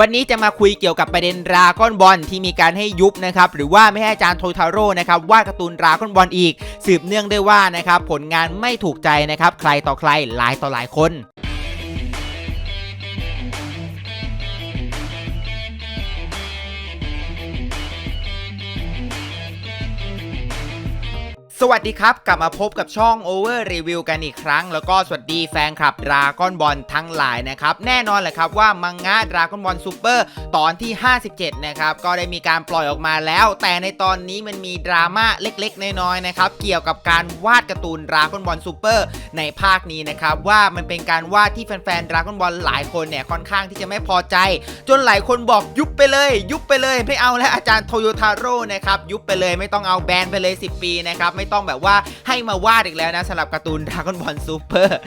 วันนี้จะมาคุยเกี่ยวกับประเด็นราก้อนบอลที่มีการให้ยุบนะครับหรือว่าไม่ให้อาจารย์โททาโร่นะครับวาดการ์ตูนราก้อนบอลอีก สืบเนื่องด้วยว่านะครับผลงานไม่ถูกใจนะครับใครต่อใครหลายต่อหลายคน สวัสดีครับ กลับมาพบกับช่อง Over Review กันอีกครั้ง แล้วก็สวัสดีแฟนคลับดราก้อนบอลทั้งหลายนะครับ แน่นอนแหละครับว่ามังงะดราก้อนบอลซูเปอร์ตอนที่ 57 นะครับ ก็ได้มีการปล่อยออกมาแล้ว แต่ในตอนนี้มันมีดราม่าเล็กๆ น้อยๆนะครับ เกี่ยวกับการวาดการ์ตูนดราก้อนบอลซูเปอร์ในภาคนี้นะครับ ว่ามันเป็นการวาดที่แฟนๆดราก้อนบอลหลายคนเนี่ยค่อนข้างที่จะไม่พอใจ จนหลายคนบอกยุบไปเลย ยุบไปเลยไม่เอาแล้วอาจารย์โตโยทาโร่นะครับยุบไปเลยไม่ต้องเอาแบนไปเลย 10 ปีนะครับไม่ต้องแบบว่าให้มาวาดอีกแล้วนะสำหรับการ์ตูนดราก้อนบอลซูเปอร์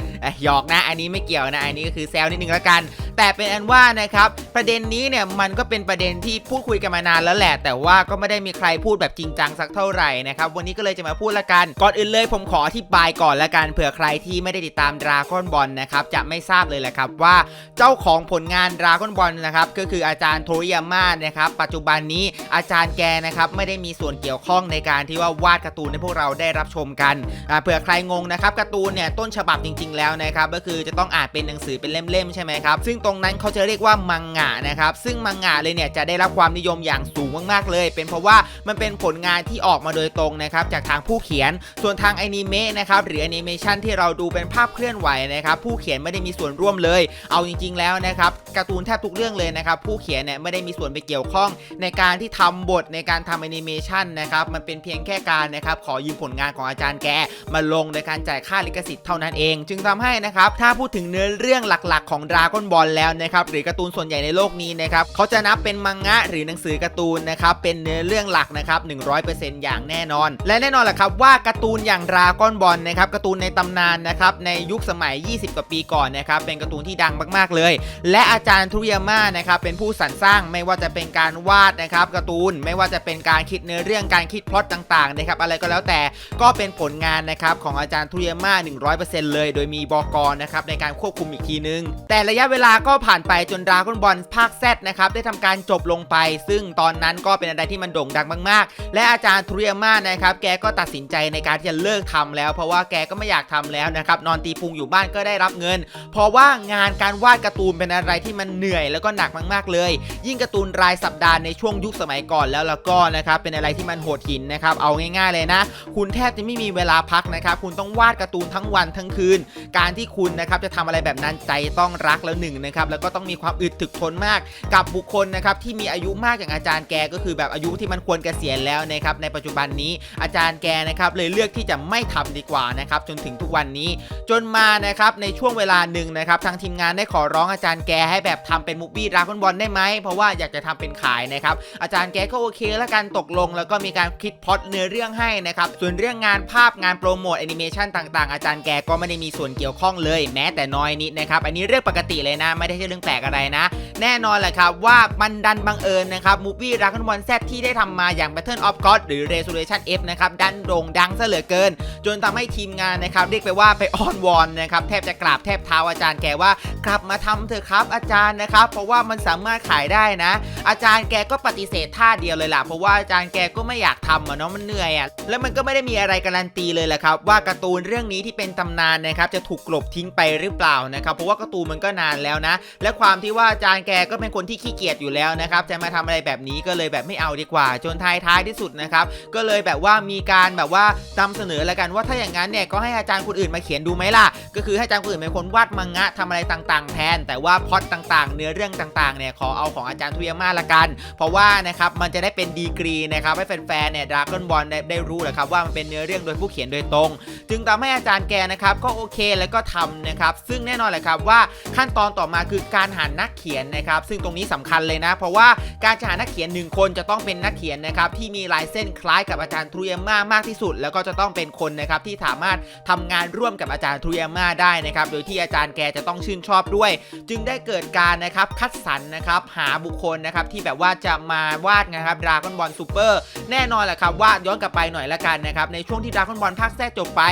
หยอกนะ อันนี้ไม่เกี่ยวนะ อันนี้ก็คือแซวนิดนึงแล้วกัน แต่เป็นอันว่านะครับ ประเด็นนี้เนี่ยมันก็เป็นประเด็นที่พูดคุยกันมานานแล้วแหละ แต่ว่าก็ไม่ได้มีใครพูดแบบจริงจังสักเท่าไหร่นะครับ วันนี้ก็เลยจะมาพูดละกัน ก่อนอื่นเลยผมขออธิบายก่อนละกันเผื่อใครที่ไม่ได้ติดตามดราก้อนบอลนะครับจะไม่ทราบเลยแหละครับว่าเจ้าของผลงานดราก้อนบอลนะครับก็คืออาจารย์โทริยาม่านะครับปัจจุบันนี้อาจารย์แกนะครับไม่ได้มีส่วนเกี่ยวข้องในการที่ว่าวาดการ์ตูนให้พวกเราได้รับชมกันเผื่อใครงงนะครับการ์ตูนเนี่ยต้นฉบับจริง ๆ แล้วนะครับก็คือจะต้องอ่านเป็นหนังสือเป็นเล่มๆใช่ไหมครับซึ่งตรงนั้นเขาจะเรียกว่ามังงะนะครับซึ่งมังงะเลยเนี่ยจะได้รับความนิยมอย่างสูงมากๆเลย เป็นเพราะว่ามันเป็นผลงานที่ออกมาโดยตรงนะครับจากทางผู้เขียนส่วนทางอนิเมะนะครับหรือแอนิเมชันที่เราดูเป็นภาพเคลื่อนไหวนะครับผู้เขียนไม่ได้มีส่วนร่วมเลย เอาจริง ๆ แล้วนะครับการ์ตูนแทบทุกเรื่องเลยนะครับผู้เขียนเนี่ยไม่ได้มีส่วนไปเกี่ยวข้อง ในการที่ทำบทในการทำแอนิเมชันนะครับมันเป็นเพียงแค่การนะครับขอยืมผลงานของอาจารย์แกมาลงในการจ่ายค่าลิขสิทธิ์เท่านั้นเอง จึงทำให้นะครับถ้าพูดถึงเนื้อเรื่องหลักๆ ของดราก้อนบอลแล้วนะครับหรือการ์ตูนส่วนใหญ่ในโลกนี้นะครับเขาจะนับเป็นมังงะหรือหนังสือการ์ตูนนะครับเป็นเนื้อเรื่องหลักนะครับ100%อย่างแน่นอน และแน่นอนแหละครับว่าการ์ตูนอย่างดราก้อนบอลนะครับการ์ตูนในตำนานนะครับในยุคสมัย 20 กว่าปีก่อนนะครับเป็นการ์ตูนที่ดังมากๆเลย และอาจารย์ทุริยาม่านะครับเป็นผู้สรรสร้างไม่ว่าจะเป็นการวาดนะครับการ์ตูนไม่ว่าจะเป็นการคิดเนื้อเรื่องการคิดพล็อตต่างๆนะครับอะไรก็แล้วแต่ก็เป็นผลงานนะครับของอาจารย์ทุริยาม่า100%เลย โดยมีบอกรนะครับในการควบคุมอีกทีนึง แต่ระยะเวลาก็ผ่านไปจนดราก้อนบอลภาค Z นะครับได้ทำการจบลงไป ซึ่งตอนนั้นก็เป็นอะไรที่มันโด่งดังมากๆ และอาจารย์ทุริยาม่านะครับแกก็ตัดสินใจในการที่จะเลิกทำแล้ว เพราะว่าแกก็ไม่อยากทำแล้วนะครับนอนตีพุงอยู่บ้านก็ได้รับเงิน เพราะว่างานการวาดการ์ตูนเป็นอะไรที่มันเหนื่อยแล้วก็หนักมากๆเลย ยิ่งการ์ตูนรายสัปดาห์ในช่วงยุคสมัยก่อนแล้วแล้วก็นะครับเป็นอะไรที่มันโหดหินนะครับเอาง่ายๆเลยนะคุณแทบจะไม่มีเวลาพักนะครับ คุณต้องวาดการ์ตูนทั้งวันทั้งคืน การที่คุณนะครับจะทำอะไรแบบนั้นใจต้องรักแล้วหนึ่งนะครับ แล้วก็ต้องมีความอึดถึกทนมาก กับบุคคลนะครับที่มีอายุมากอย่างอาจารย์แกก็คือแบบอายุที่มันควรเกษียณแล้วนะครับ ในปัจจุบันนี้อาจารย์แกนะครับเลยเลือกที่จะไม่ทำดีกว่านะครับจนถึงทุกวันนี้ จนมานะครับในช่วงเวลาหนึ่งนะครับทางทีมงานได้ขอร้องอาจารย์แกให้แบบทำเป็นมูฟวี่ดราก้อนบอลได้ไหมเพราะว่าอยากจะทำเป็นขายนะครับอาจารย์แกก็โอเคแล้วกันตกลง แล้วก็มีการคิดพอตเนื้อเรื่องให้นะครับส่วนเรื่องงานภาพงานโปรโมทแอนิเมชันต่างๆ อาจารย์แกก็ไม่ได้มีส่วนเกี่ยวข้องเลย แม้แต่น้อยนิดนะครับ อันนี้เรื่องปกติเลยนะ ไม่ได้ใช่เรื่องแปลกอะไรนะ แน่นอนแหละครับว่ามันดันบังเอิญนะครับมูฟวี่ราก้นบอลแซที่ได้ทำมาอย่าง Battle of God หรือ Resolution F นะครับดันโด่งดังซะเหลือเกิน จนทำให้ทีมงานนะครับเรียกไปว่าไปอ้อนวอนนะครับแทบจะกราบแทบเท้าอาจารย์แกว่ากลับมาทำเถอะครับอาจารย์นะครับ เพราะว่ามันสามารถขายได้นะ อาจารย์แกก็ปฏิเสธท่าเดียวเลยล่ะเพราะว่าอาจารย์แกก็ไม่อยากทำอะเนาะมันเหนื่อยอะแล้วมันก็ไม่ได้ไมีอะไรการันตีเลยแหละครับว่าการ์ตูนเรื่องนี้ที่เป็นตำนานนะครับจะถูกกลบทิ้งไปหรือเปล่านะครับเพราะว่าการ์ตูนมันก็นานแล้วนะ และความที่ว่าอาจารย์แกก็เป็นคนที่ขี้เกียจอยู่แล้วนะครับจะมาทำอะไรแบบนี้ก็เลยแบบไม่เอาดีกว่า จนท้ายท้ายที่สุดนะครับก็เลยแบบว่ามีการแบบว่านำเสนอแล้วกันว่าถ้าอย่างนั้นเนี่ยก็ให้อาจารย์คนอื่นมาเขียนดูไหมล่ะ ก็คือให้อาจารย์คนอื่นเป็นคนวาดมังงะทำอะไรต่างๆ แทน แต่ว่าพล็อตต่างๆ เนื้อเรื่องต่างๆเนี่ยขอเอาของอาจารย์ทุยาม่าละกัน เพราะว่านะครับมันจะได้เป็นดีกรีนะครับให้แฟนๆเนี่ยดราก้อนบอลได้รู้แหละครับว่ามันเป็นเนื้อเรื่องโดยผู้เขียนโดยตรง จึงทำให้อาจารย์แกนะครับก็โอเคแล้วก็ทำนะครับซึ่งแน่นอนแหละครับว่าขั้นตอนต่อมาคือการหานักเขียนนะครับซึ่งตรงนี้สำคัญเลยนะ เพราะว่าการจะหานักเขียนหนึ่งคนจะต้องเป็นนักเขียนนะครับที่มีลายเส้นคล้ายกับอาจารย์ทรุยาม่ามากที่สุด แล้วก็จะต้องเป็นคนนะครับที่สามารถทำงานร่วมกับอาจารย์ทรุยาม่าได้นะครับโดยที่อาจารย์แกจะต้องชื่นชอบด้วย จึงได้เกิดการนะครับคัดสรรนะครับหาบุคคลนะครับที่แบบว่าจะมาวาดนะครับดราก้อนบอลซูเปอร์แน่นอนแหละครับว่าย้อนกลับไปหน่อยละกันนะครับในช่วงที่ดราก้อนบอลภาคแท้จบไป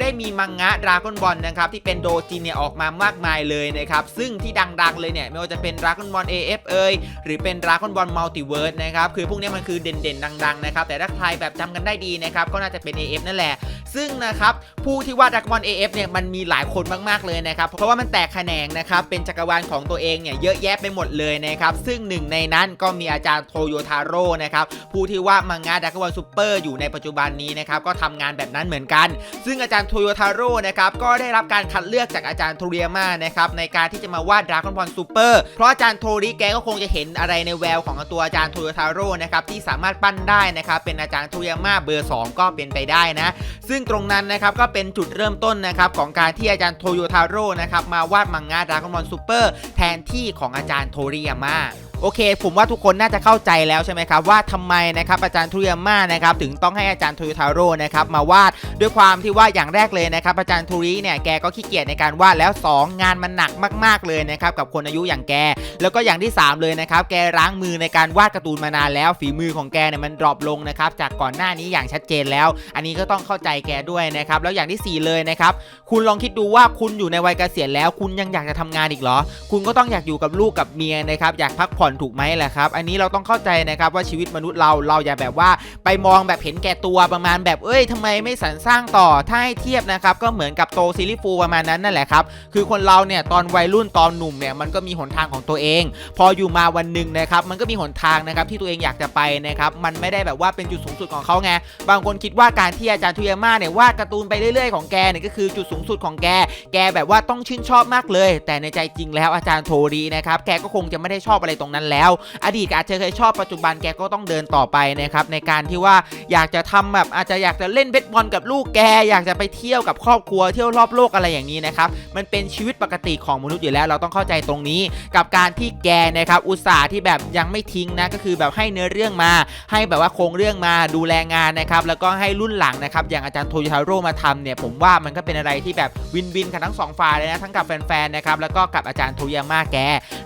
ได้มีมังงะดราก้อนบอลนะครับที่เป็นโดจินเนี่ยออกมามากมายเลยนะครับซึ่งที่ดังๆเลยเนี่ยไม่ว่าจะเป็นดราก้อนบอล AF เอยหรือเป็นดราก้อนบอลมัลติเวิร์สนะครับคือพวกนี้มันคือเด่นๆ ดังๆนะครับแต่ถ้าใครแบบจำกันได้ดีนะครับก็น่าจะเป็น AF นั่นแหละ ซึ่งนะครับผู้ที่วาดดราก้อนบอล AF เนี่ยมันมีหลายคนมากๆเลยนะครับเพราะว่ามันแตกแขนงนะครับเป็นจักรวาลของตัวเองเนี่ยเยอะแยะไปหมดเลยนะครับซึ่งหนึ่งในนั้นก็มีอาจารย์โทโยทาโร่นะครับผู้ที่วาดมังงะดราก้อนบอลซูเปอร์อยู่ในปัจจุบันนี้นะครับก็ทำงานแบบนั้นเหมือนกัน ซึ่งอาจารย์โทโยทาโร่นะครับก็ได้รับการคัดเลือกจากอาจารย์โทเรียมานะครับในการที่จะมาวาดดราก้อนบอลซูเปอร์เพราะอาจารย์โทริแกก็คงจะเห็นอะไรในแววของตัวอาจารย์โทโยทาโร่นะครับที่สามารถปั้นได้นะครับเป็นอาจารย์โทเรียมาเบอร์ 2 ก็เป็นไปได้นะ ซึ่งตรงนั้นนะครับก็เป็นจุดเริ่มต้นนะครับของการที่อาจารย์โทโยทาโร่นะครับมาวาดมังงะดราก้อนบอลซูเปอร์แทนที่ของอาจารย์โทริยามา โอเค ผมว่าทุกคนน่าจะเข้าใจแล้วใช่ไหมครับว่าทำไมนะครับอาจารย์ทุเรียม่านะครับถึงต้องให้อาจารย์โทโยทาโร่นะครับมาวาดด้วยความที่ว่าอย่างแรกเลยนะครับอาจารย์ทูริเนี่ยแกก็ขี้เกียจในการวาดแล้ว 2 งานมันหนักมากๆเลยนะครับกับคนอายุอย่างแก แล้วก็อย่างที่ 3 เลยนะครับแกล้างมือในการวาดการ์ตูนมานานแล้วฝีมือของแกเนี่ยมันดรอปลงนะครับจากก่อนหน้านี้อย่างชัดเจนแล้ว อันนี้ก็ต้องเข้าใจแกด้วยนะครับแล้วอย่างทีสี่4 เลยนะครับคุณลองคิดดูว่าคุณอยู่ในวัยเกษียณแล้ว คุณยังอยากจะทำงานอีกเหรอ คุณก็ต้องอยากอยู่กับลูกกับเมียนะครับอยากพักผ่อนถูกไหมแหละครับ อันนี้เราต้องเข้าใจนะครับว่าชีวิตมนุษย์เราเราอย่าแบบว่าไปมองแบบเห็นแก่ตัวประมาณแบบเอ้ยทำไมไม่สรรสร้างต่อถ้าให้เทียบนะครับก็เหมือนกับโตซีรีส์ฟูประมาณนั้นนั่นแหละครับคือคนเราเนี่ยตอนวัยรุ่นตอนหนุ่มเนี่ยมันก็มีหนทางของตัวเอง พออยู่มาวันหนึ่งนะครับมันก็มีหนทางนะครับที่ตัวเองอยากจะไปนะครับมันไม่ได้แบบว่าเป็นจุดสูงสุดของเขาไงบางคนคิดว่าการที่อาจารย์ทุยาม่าเนี่ยวาดการ์ตูนไปเรื่อยๆของแกเนี่ยก็คือจุดสูงสุดของแก แกแบบว่าต้องชื่นชอบมากเลย แต่ในใจจริงแล้วอาจารย์โทรีนะครับแกก็คงจะไม่ได้ชอบอะไรตรงนั้นแล้ว อดีตอาจจะเคยชอบปัจจุบันแกก็ต้องเดินต่อไปนะครับในการที่ว่าอยากจะทำแบบอาจจะอยากจะเล่นเบสบอลกับลูกแก อยากจะไปเที่ยวกับครอบครัวเที่ยวรอบโลกอะไรอย่างนี้นะครับมันเป็นชีวิตปกติของมนุษย์อยู่แล้ว เราต้องเข้าใจตรงนี้ กับการที่แกนะครับอุตส่าห์ที่แบบยังไม่ทิ้งนะก็คือแบบให้เนื้อเรื่องมา ให้แบบว่าโครงเรื่องมาดูแลงานนะครับแล้วก็ให้รุ่นหลังนะครับอย่างอาจารย์โทโยทาโร่มาทำเนี่ยผมว่ามันก็เป็นอะไรที่แบบวินวินกับทั้งสองฝ่ายเลยนะทั้งกับแฟนๆนะครับแล้วก็กับอาจารย์โทยาม่าแก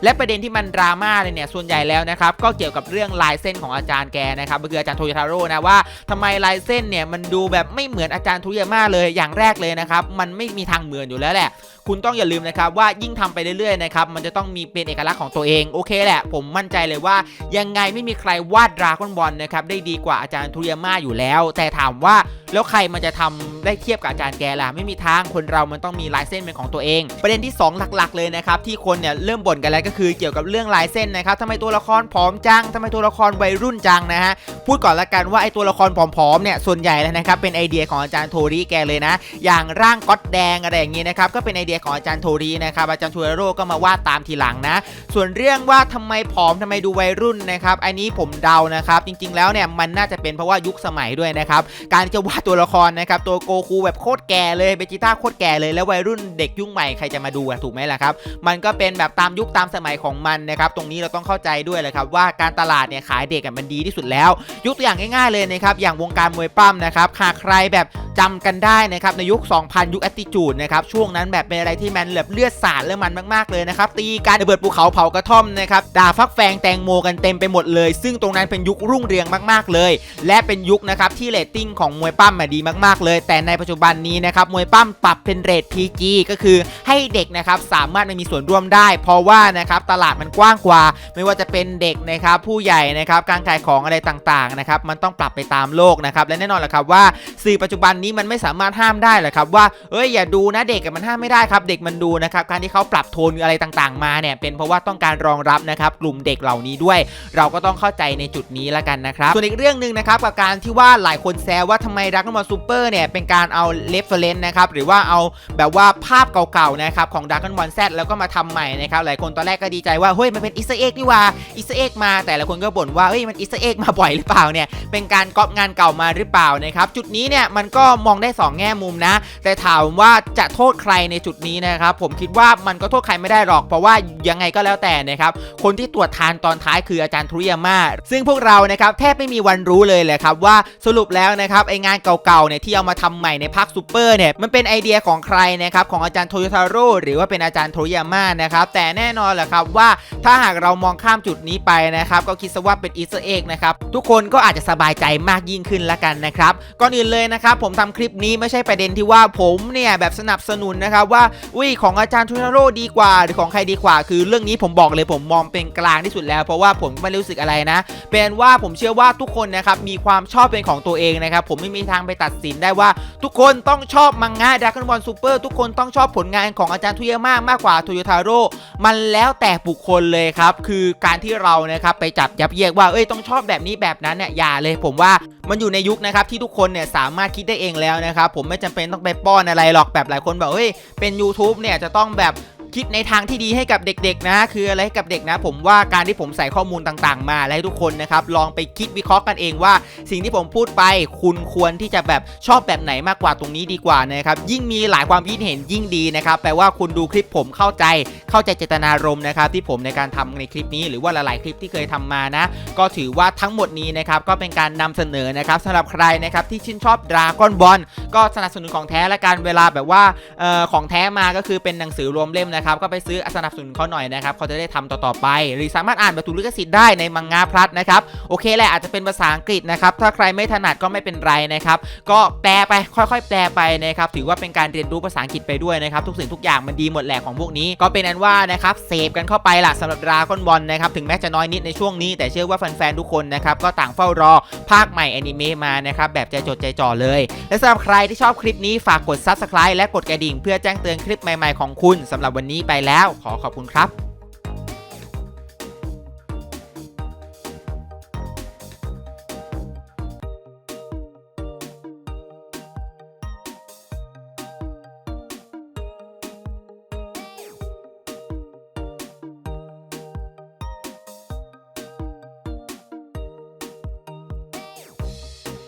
และประเด็นที่มันดราม่าเลยเนี่ยส่วนใหญ่แล้วนะครับก็เกี่ยวกับเรื่องลายเส้นของอาจารย์แกนะครับก็คืออาจารย์โทยทาโร่นะว่าทำไมลายเส้นเนี่ยมันดูแบบไม่เหมือนอาจารย์โทยมาเลยอย่างแรกเลยนะครับมันไม่มีทางเหมือนอยู่แล้วแหละคุณต้องอย่าลืมนะครับว่ายิ่งทำไปเรื่อยๆนะครับมันจะต้องมีเป็นเอกลักษณ์ของตัวเองโอเคแหละ ผมมั่นใจเลยว่ายังไงไม่มีใครวาดดราก้อนบอลนะครับได้ดีกว่าอาจารย์ทุยมาอยู่แล้ว แต่ถามว่าแล้วใครมันจะทำได้เทียบกับอาจารย์แกล่ะไม่มีทางคนเรามันต้องมีลายเส้นเป็นของตัวเอง ประเด็นที่ 2 หลักๆ เลยนะครับที่คนเนี่ยเริ่มบ่นกันแล้วก็คือเกี่ยวกับเรื่องลายเส้นนะครับทำไมตัวละครผอมจังทำไมตัวละครวัยรุ่นจังนะฮะพูดก่อนละกันว่าไอตัวละครผอมๆเนี่ยส่วนใหญ่แล้วนะครับเป็นไอเดียของอาจารย์โทริแกเลยนะ อย่างร่างก๊อตแดงอะไรอย่างงี้นะครับก็เป็นไอเดียของอาจารย์โทรินะครับอาจารย์ชูโร่ก็มาวาดตามทีหลังนะ ส่วนเรื่องว่าทำไมผอมทำไมดูวัยรุ่นนะครับอันนี้ผมเดานะครับ จริงๆแล้วเนี่ยมันน่าจะเป็นเพราะว่ายุคสมัยด้วยนะครับการจะวาดตัวละครนะครับตัวโกคูแบบโคตรแก่เลยเบจิต้าโคตรแก่เลยแล้ววัยรุ่นเด็กยุคใหม่ใครจะมาดูอะถูกไหมล่ะครับมันก็เป็นแบบตามยุคตามสมัยของมันนะครับตรงนี้เราต้ององเข้าใจด้วยเลยครับว่าการตลาดเนี่ยขายเด็กมันดีที่สุดแล้ว ยกตัวอย่างง่ายๆเลยนะครับอย่างวงการมวยปั้มนะครับหากใครแบบจำกันได้นะครับในยุค 2000 ยุคแอตติจูดนะครับช่วงนั้นแบบเป็นอะไรที่มันแบบเลือดสาดและมันมากๆเลยนะครับตีการระเบิดภูเขาเผากระท่อมนะครับด่าฟักแฟงแตงโมกันเต็มไปหมดเลย ซึ่งตรงนั้นเป็นยุครุ่งเรืองมากๆเลย และเป็นยุคนะครับที่เรตติ้งของมวยปั้มมาดีมากๆเลย แต่ในปัจจุบันนี้นะครับมวยปั้มปรับเป็นเรท PG ก็คือให้เด็กนะครับสามารถมามีส่วนร่วมได้ เพราะว่านะครับตลาดมันกว้างกว่าไม่ว่าจะเป็นเด็กนะครับผู้ใหญ่นะครับการขายของอะไรต่างๆนะครับมันต้องปรับไปตามโลกนะครับและแน่นอนแหละครับว่าสื่อปัจจุบันนี้มันไม่สามารถห้ามได้แหละครับว่าเอ้ยอย่าดูนะเด็กมันห้ามไม่ได้ครับเด็กมันดูนะครับการที่เขาปรับโทนอะไรต่างๆ มาเนี่ยเป็นเพราะว่าต้องการรองรับนะครับกลุ่มเด็กเหล่านี้ด้วย เราก็ต้องเข้าใจในจุดนี้ละกันนะครับส่วนอีกเรื่องหนึ่งนะครับกับการที่ว่าหลายคนแซวว่าทำไมรักนมอซูเปอร์เนี่ยเป็นการเอาเลฟเฟรนนะครับหรือว่าเอาแบบว่าภาพเก่าๆนะครับของดักกันบอลแซแล้วก็มาทำใหม่นะครับหลายคนตอนแรกก็ดีใจว่าเฮ้ยมันเป็นอิสเอ็กนี่ว่าอิสเอ็กมาแต่ละคนก็บ่นว่าเฮ้ยมันอิสเอ็กมาบ่อยหรือเปล่าเนี่ยเป็นการก๊อปงานเก่ามาหรือเปล่านะครับจุดนี้เนี่ยมันก็มองได้ 2 แง่มุมนะ แต่ถามว่าจะโทษใครในจุดนี้นะครับผมคิดว่ามันก็โทษใครไม่ได้หรอกเพราะว่ายังไงก็แล้วแต่นะครับคนที่ตรวจทานตอนท้ายคืออาจารย์ทุริยามาซึ่งพวกเรานะครับแทบไม่มีวันรู้เลยแหละครับว่าสรุปแล้วนะครับไองานเก่าๆเนี่ยที่เอามาทำใหม่ในภาคซูเปอร์เนี่ยมันเป็นไอเดียของใครนะครับของอาจารย์โทโยทาโร่หรือว่าเป็นอาจารย์โทริยามานะครับแต่แน่นอนแหละครับว่าถ้าหากเรามองข้ามจุดนี้ไปนะครับก็คิดซะว่าเป็นอีสเตอร์เอ็กนะครับทุกคนก็อาจจะสบายใจมากยิ่งขึ้นละกันนะครับก่อนอื่นเลยนะครับผมทำคลิปนี้ไม่ใช่ประเด็นที่ว่าผมเนี่ยแบบสนับสนุนนะครับว่าอุ้ยของอาจารย์ทโยทาโร่ดีกว่าหรือของใครดีกว่า คือเรื่องนี้ผมบอกเลยผมมองเป็นกลางที่สุดแล้ว เพราะว่าผมไม่รู้สึกอะไรนะ เป็นว่าผมเชื่อว่าทุกคนนะครับมีความชอบเป็นของตัวเองนะครับผมไม่มีทางไปตัดสินได้ว่า ทุกคนต้องชอบมังงะดราก้อนบอลซูเปอร์ทุกคนต้องชอบผลงานของอาจารย์ทุเยามากมากกว่าโตโยทาโร่มันแล้วแต่บุคคลเลยครับคือการที่เรานะครับไปจับยับเยียกว่าเอ้ยต้องชอบแบบนี้แบบนั้นเนี่ยอย่าเลย ผมว่ามันอยู่ในยุคนะครับที่ทุกคนเนี่ยสามารถคิดได้เองแล้วนะครับผมไม่จำเป็นต้องไปป้อนอะไรหรอกแบบหลายคนบอกเฮ้ยเป็น YouTube เนี่ยจะต้องแบบ คิดในทางที่ดีให้กับเด็กๆนะ คืออะไรให้กับเด็กนะ ผมว่าการที่ผมใส่ข้อมูลต่างๆ มาและให้ทุกคนนะครับลองไปคิดวิเคราะห์กันเองว่า สิ่งที่ผมพูดไป คุณควรที่จะแบบชอบแบบไหนมากกว่าตรงนี้ดีกว่านะครับยิ่งมีหลายความคิดเห็นยิ่งดีนะครับแปลว่าคุณดูคลิปผมเข้าใจ เข้าใจเจตนารมณ์นะครับที่ผมในการทำในคลิปนี้หรือว่าหลายๆคลิปที่เคยทำมานะ ก็ถือว่าทั้งหมดนี้นะครับก็เป็นการนำเสนอนะครับสำหรับใครนะครับที่ชื่นชอบดราก้อนบอลก็สนับสนุนของแท้และการเวลาแบบว่าออของแท้มาก็คือเป็นหนังสือรวมเล่มนะครับก็ไปซื้อสนับสนุนเขาหน่อยนะครับเขาจะได้ทำต่อๆไป หรือสามารถอ่านแบบถูลิขสิทธิ์ได้ในมังงะพลัดนะครับโอเคแหละอาจจะเป็นภาษาอังกฤษนะครับถ้าใครไม่ถนัดก็ไม่เป็นไรนะครับก็แปลไปค่อยๆ แปลไปนะครับถือว่าเป็นการเรียนรู้ภาษาอังกฤษไปด้วยนะครับทุกสิ่งทุกอย่างมันดีหมดแหละของพวกนี้ ก็เป็นนั้นว่านะครับเสพกันเข้าไปล่ะสำหรับดราก้อนบอลนะครับถึงแม้จะน้อยนิดในช่วงนี้ แต่เชื่อว่าแฟนๆทุกคนนะครับก็ต่างเฝ้ารอภาคใหม่แอนิเมะมานะครับแบบใจจดใจจ่อเลย และสำหรับใครที่ชอบคลิปนี้ฝากกด subscribe และกดกระดิ่ง เพื่อแจ้งเตือนคลิปใหม่ๆของคุณสำหรับวันนี้ไปแล้ว ขอขอบคุณครับ